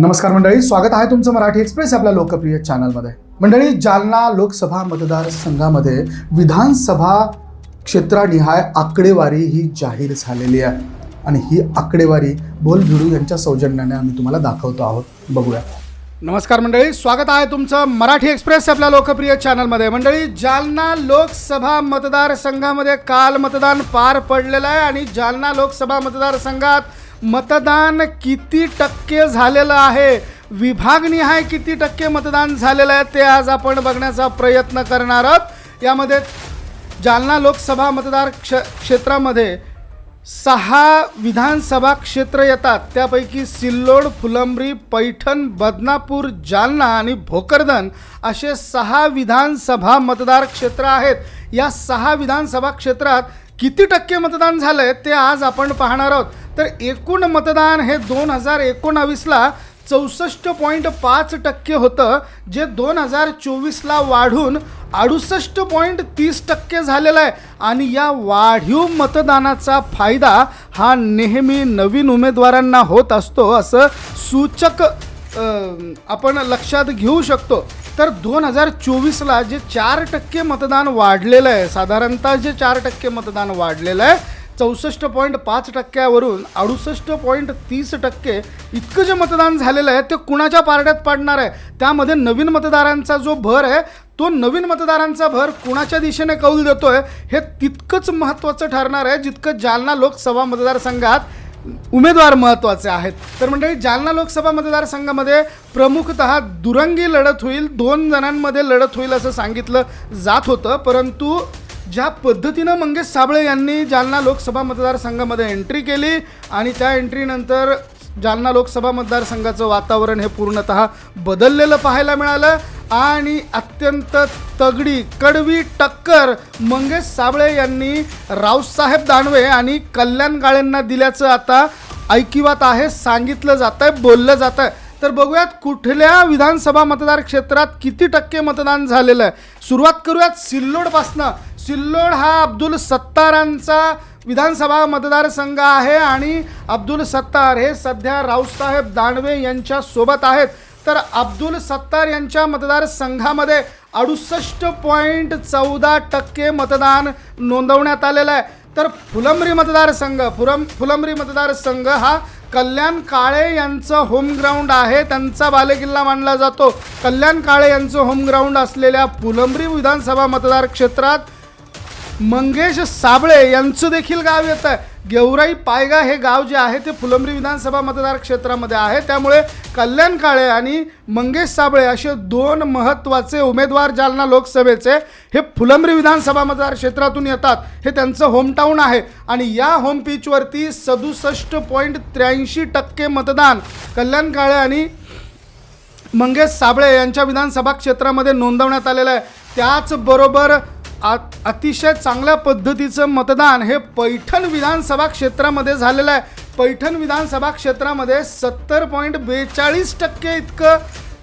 नमस्कार मंडळी स्वागत आहे तुमचं मराठी एक्सप्रेस आपल्या लोकप्रिय चॅनलमध्ये. मंडळी जालना लोकसभा मतदारसंघामध्ये विधानसभा क्षेत्रानिहाय आकडेवारी ही जाहीर झालेली आहे. आणि ही आकडेवारी बोल भिडू यांच्या सौजन्याने आम्ही तुम्हाला दाखवतो आहोत. बघूया. नमस्कार मंडळी स्वागत आहे तुमचं मराठी एक्सप्रेस आपल्या लोकप्रिय चॅनलमध्ये. मंडळी जालना लोकसभा मतदारसंघामध्ये काल मतदान पार पडलेलं आहे आणि जालना लोकसभा मतदारसंघात मतदान किती टक्के झालेलं आहे? विभागनिहाय किती टक्के मतदान झालेलं आहे? ते आज आपण बघण्याचा प्रयत्न करणार आहोत. यामध्ये जालना लोकसभा मतदार क्ष क्षेत्रामध्ये सहा विधानसभा क्षेत्र येतात. त्यापैकी सिल्लोड फुलंब्री पैठण बदनापूर जालना आणि भोकरदन असे सहा विधानसभा मतदार क्षेत्र आहेत. या सहा विधानसभा क्षेत्रात किती टक्के मतदान झालं आहे ते आज आपण पाहणार आहोत. तर एकूण मतदान हे दोन हजार एकोणावीसला चौसष्ट पॉईंट पाच टक्के होतं जे दोन हजार चोवीसला वाढून अडुसष्ट पॉईंट तीस टक्के झालेलं आहे. आणि या वाढीव मतदानाचा फायदा हा नेहमी नवीन उमेदवारांना होत असतो असं सूचक आपण लक्षात घेऊ शकतो. तर दोन हजार चोवीसला जे चार टक्के मतदान वाढलेलं आहे साधारणतः जे चार टक्के मतदान वाढलेलं आहे चौसष्ट पॉईंट पाच टक्क्यावरून अडुसष्ट पॉईंट तीस टक्के इतकं जे मतदान झालेलं आहे ते कुणाच्या पारड्यात पाडणार आहे? त्यामध्ये नवीन मतदारांचा जो भर आहे तो नवीन मतदारांचा भर कुणाच्या दिशेने कौल देतोय हे तितकंच महत्त्वाचं ठरणार आहे जितकं जालना लोकसभा मतदारसंघात उमेदवार महत्त्वाचे आहेत. तर मंडळी जालना लोकसभा मतदारसंघामध्ये प्रमुखतः दुरंगी लढत होईल दोन जणांमध्ये लढत होईल असं सांगितलं जात होतं परंतु ज्या पद्धतीनं मंगेश साबळे यांनी जालना लोकसभा मतदारसंघामध्ये एंट्री केली आणि त्या एंट्रीनंतर जालना लोकसभा मतदारसंघाचं वातावरण हे पूर्णतः बदललेलं पाहायला मिळालं. आणि अत्यंत तगडी कडवी टक्कर मंगेश साबळे यांनी रावसाहेब दानवे आणि कल्याण गाळेंना दिल्याचं आता ऐकिवात आहे सांगितलं जात आहे बोललं जात आहे तर बघूयात कुठल्या विधानसभा मतदार क्षेत्रात किती टक्के मतदान झालेलं आहे. सुरुवात करूयात सिल्लोडपासनं. सिल्लोड हा अब्दुल सत्तारांचा विधानसभा मतदारसंघ आहे आणि अब्दुल सत्तार हे सध्या रावसाहेब दानवे यांच्यासोबत आहेत. तर अब्दुल सत्तार यांच्या मतदारसंघामध्ये अडुसष्ट पॉईंट चौदा टक्के मतदान नोंदवण्यात आलेलं आहे. तर फुलंब्री मतदारसंघ फुरम फुलंब्री मतदारसंघ हा कल्याण काळे यांचं होमग्राऊंड आहे. त्यांचा बालेकिल्ला मानला जातो. कल्याण काळे यांचं होमग्राऊंड असलेल्या फुलंब्री विधानसभा मतदार क्षेत्रात मंगेश साबळे यांचं देखील गाव येतं. आहे गेवराई पायगा हे गाव जे आहे ते फुलंब्री विधानसभा मतदार क्षेत्रामध्ये आहे. त्यामुळे कल्याण काळे आणि मंगेश साबळे असे दोन महत्त्वाचे उमेदवार जालना लोकसभेचे हे फुलंब्री विधानसभा मतदार क्षेत्रातून येतात. हे त्यांचं होमटाऊन आहे. आणि या होम पिचवरती सदुसष्ट पॉईंट त्र्याऐंशी टक्के मतदान कल्याण काळे आणि मंगेश साबळे यांच्या विधानसभा क्षेत्रामध्ये नोंदवण्यात आलेलं आहे. त्याचबरोबर आ अतिशय चांगल्या पद्धतीचं मतदान हे पैठण विधानसभा क्षेत्रामध्ये झालेलं आहे. पैठण विधानसभा क्षेत्रामध्ये सत्तर पॉईंट बेचाळीस टक्के इतकं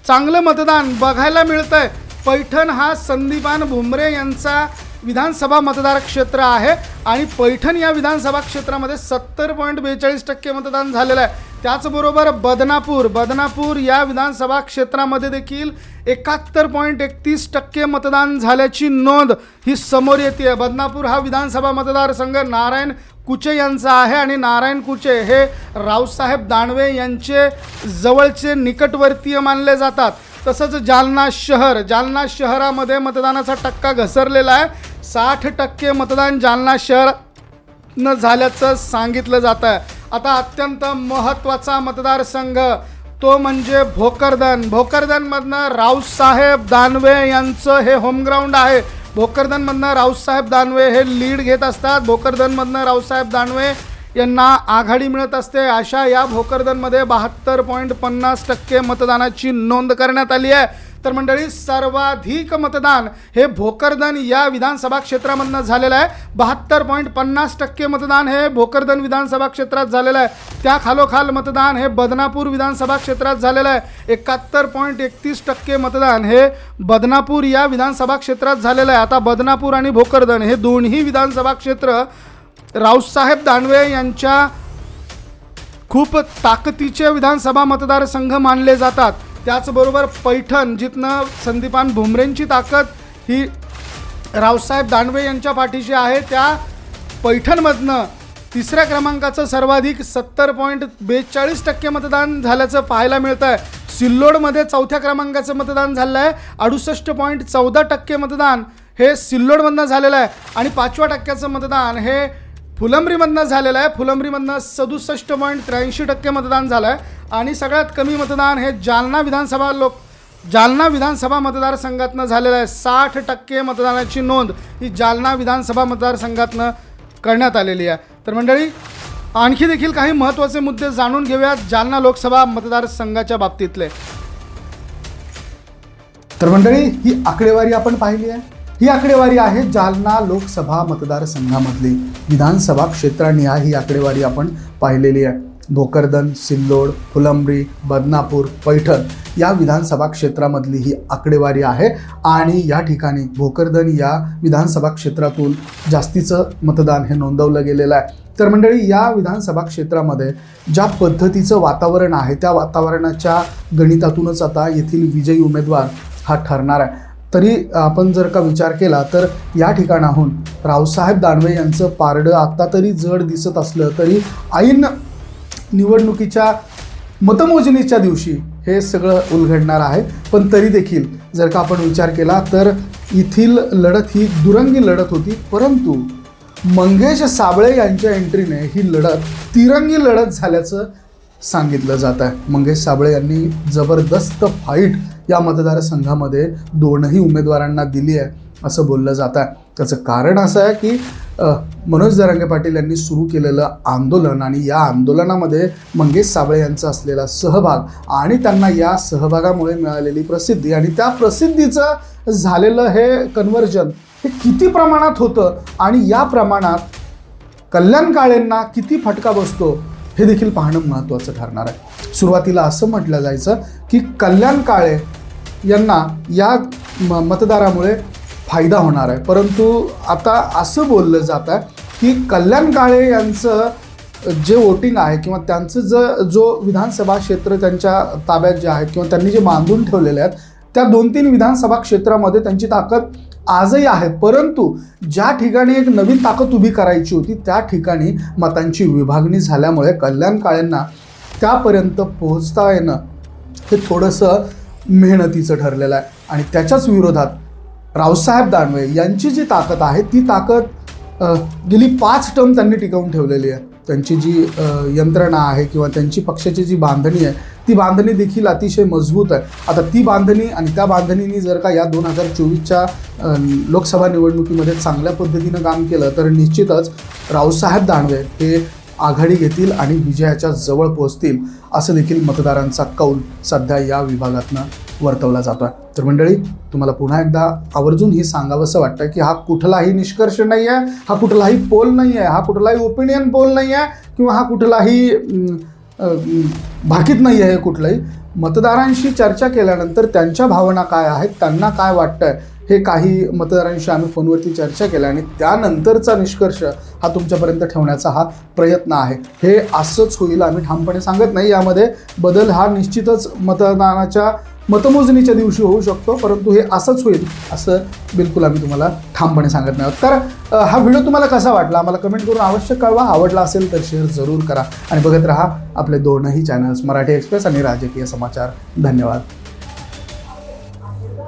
चांगलं मतदान बघायला मिळतं आहे पैठण हा संदीपान भुमरे यांचा विधानसभा मतदार क्षेत्र आहे आणि पैठण या विधानसभा क्षेत्रामध्ये सत्तर पॉईंट बेचाळीस टक्के मतदान झालेलं आहे. त्याचबरोबर बदनापूर बदनापूर या विधानसभा क्षेत्रामध्ये देखील एकाहत्तर पॉईंट एकतीस टक्के मतदान झाल्याची नोंद ही समोर येते बदनापूर हा विधानसभा मतदारसंघ नारायण कुचे यांचा आहे आणि नारायण कुचे हे रावसाहेब दानवे यांचे जवळचे निकटवर्तीय मानले जातात. तसंच जालना शहर जालना शहरामध्ये मतदानाचा टक्का घसरलेला आहे. साठ टक्के मतदान जालना शहर न झाल्याचं सांगितलं जात आहे. आता अत्यंत महत्त्वाचा मतदारसंघ तो म्हणजे भोकरदन. भोकरदनमधनं रावसाहेब दानवे यांचं हे होमग्राऊंड आहे. भोकरदनमधनं रावसाहेब दानवे हे लीड घेत असतात. भोकरदनमधनं रावसाहेब दानवे यांना आघाडी मिळत असते. अशा या भोकरदनमध्ये बहात्तर पॉईंट पन्नास टक्के मतदानाची नोंद करण्यात आली आहे. तर मंडळी सर्वाधिक मतदान हे भोकरदन या विधानसभा क्षेत्रामधनं झालेलं आहे. बहात्तर पॉईंट पन्नास टक्के मतदान हे भोकरदन विधानसभा क्षेत्रात झालेलं आहे. त्या खालोखाल मतदान हे बदनापूर विधानसभा क्षेत्रात झालेलं आहे. एकाहत्तर पॉईंट एकतीस टक्के मतदान हे बदनापूर या विधानसभा क्षेत्रात झालेलं आहे. आता बदनापूर आणि भोकरदन हे दोन्ही विधानसभा क्षेत्र रावसाहेब दानवे यांच्या खूप ताकदीचे विधानसभा मतदारसंघ मानले जातात. त्याचबरोबर पैठण जिथनं संदीपान भुमरेंची ताकद ही रावसाहेब दानवे यांच्या पाठीशी आहे त्या पैठणमधनं तिसऱ्या क्रमांकाचं सर्वाधिक सत्तर पॉईंट बेचाळीस टक्के मतदान झाल्याचं पाहायला मिळतं आहे सिल्लोडमध्ये चौथ्या क्रमांकाचं मतदान झालं आहे अडुसष्ट पॉईंट चौदा टक्के मतदान हे सिल्लोडमधनं झालेलं आहे. आणि पाचव्या टक्क्याचं मतदान हे फुलंब्रीमधनं झालेलं आहे. फुलंब्रीमधनं सदुसष्ट पॉईंट त्र्याऐंशी टक्के मतदान झालं आहे आणि सगळ्यात कमी मतदान हे जालना विधानसभा लोक जालना विधानसभा मतदारसंघातनं झालेलं आहे. साठ टक्के मतदानाची नोंद ही जालना विधानसभा मतदारसंघातनं करण्यात आलेली आहे. तर मंडळी आणखी देखील काही महत्त्वाचे मुद्दे जाणून घेऊयात जालना लोकसभा मतदारसंघाच्या बाबतीतले. तर मंडळी ही आकडेवारी आपण पाहिली आहे. ही आकडेवारी आहे जालना लोकसभा मतदारसंघामधली. विधानसभा क्षेत्रांनी ही आकडेवारी आपण पाहिलेली आहे. भोकरदन सिल्लोड फुलंब्री बदनापूर पैठण या विधानसभा क्षेत्रामधली ही आकडेवारी आहे आणि या ठिकाणी भोकरदन या विधानसभा क्षेत्रातून जास्तीचं मतदान हे नोंदवलं गेलेलं आहे. तर मंडळी या विधानसभा क्षेत्रामध्ये ज्या पद्धतीचं वातावरण आहे त्या वातावरणाच्या गणितातूनच आता येथील विजयी उमेदवार हा ठरणार आहे. तरी आपण जर का विचार केला तर या ठिकाणाहून रावसाहेब दानवे यांचं पारडं आत्ता तरी जड दिसत असलं तरी ऐन निवडणुकीच्या मतमोजणीच्या दिवशी हे सगळं उलघडणार आहे. पण तरी देखील जर का आपण विचार केला तर येथील लढत ही दुरंगी लढत होती. परंतु मंगेश साबळे यांच्या एंट्रीने ही लढत तिरंगी लढत झाल्याचं सांगितलं जात आहे. मंगेश साबळे यांनी जबरदस्त फाईट या मतदारसंघामध्ये दोनही उमेदवारांना दिली आहे असं बोललं जात आहे. त्याचं कारण असं आहे की मनोज जरांगे पाटील यांनी सुरू केलेलं आंदोलन आणि या आंदोलनामध्ये मंगेश साबळे यांचा असलेला सहभाग आणि त्यांना या सहभागामुळे मिळालेली प्रसिद्धी आणि त्या प्रसिद्धीचं झालेलं हे कन्व्हर्जन हे किती प्रमाणात होतं आणि या प्रमाणात कल्याण काळेंना किती फटका बसतो हे देखील पाहणं महत्त्वाचं ठरणार आहे. सुरुवातीला असं म्हटलं जायचं की कल्याण काळे यांना या म मतदारामुळे फायदा होणार आहे. परंतु आता असं बोललं जात आहे की कल्याण काळे यांचं जे वोटिंग आहे किंवा त्यांचं ज जो विधानसभा क्षेत्र त्यांच्या ताब्यात जे आहे किंवा त्यांनी जे बांधून ठेवलेले आहेत त्या दोन तीन विधानसभा क्षेत्रामध्ये त्यांची ताकद आजही आहे. परंतु ज्या ठिकाणी एक नवीन ताकद उभी करायची होती त्या ठिकाणी मतांची विभागणी झाल्यामुळे कल्याण काळेंना त्यापर्यंत पोहोचता येणं हे थोडंसं मेहनतीचं ठरलेलं आहे. आणि त्याच्याच विरोधात रावसाहेब दानवे यांची जी ताकद आहे ती ताकद गेली पाच टर्म त्यांनी टिकवून ठेवलेली आहे. त्यांची जी यंत्रणा आहे किंवा त्यांची पक्षाची जी बांधणी आहे ती बांधणी देखील अतिशय मजबूत आहे. आता ती बांधणी आणि त्या बांधणीने जर का या दोन हजार चोवीसच्या लोकसभा निवडणुकीमध्ये चांगल्या पद्धतीनं काम केलं तर निश्चितच रावसाहेब दानवे हे आघाडी घेतील आणि विजयाच्या जवळ पोहोचतील असं देखील मतदारांचा कौल सध्या या विभागातनं वर्तवला जातो आहे तर मंडळी तुम्हाला पुन्हा एकदा आवर्जून हे सांगावंसं वाटतं की हा कुठलाही निष्कर्ष नाही आहे हा कुठलाही पोल नाही आहे हा कुठलाही ओपिनियन पोल नाही आहे किंवा हा कुठलाही भाकीत नाही आहे हे कुठलंही. मतदारांशी चर्चा केल्यानंतर त्यांच्या भावना काय आहेत त्यांना काय वाटतं आहे हे काही मतदारांशी आम्ही फोनवरती चर्चा केल्या आणि त्यानंतरचा निष्कर्ष हा तुमच्यापर्यंत ठेवण्याचा हा प्रयत्न आहे. हे असंच होईल आम्ही ठामपणे सांगत नाही. यामध्ये बदल हा निश्चितच मतदानाच्या मतमोजणीच्या दिवशी होऊ शकतो परंतु हे असंच होईल असं बिलकुल आम्ही तुम्हाला ठामपणे सांगत नाही आहोत. तर हा व्हिडिओ तुम्हाला कसा वाटला? आम्हाला कमेंट करून अवश्य कळवा. आवडला असेल तर शेअर जरूर करा. आणि बघत राहा आपले दोनही चॅनल्स मराठी एक्सप्रेस आणि राजकीय समाचार. धन्यवाद.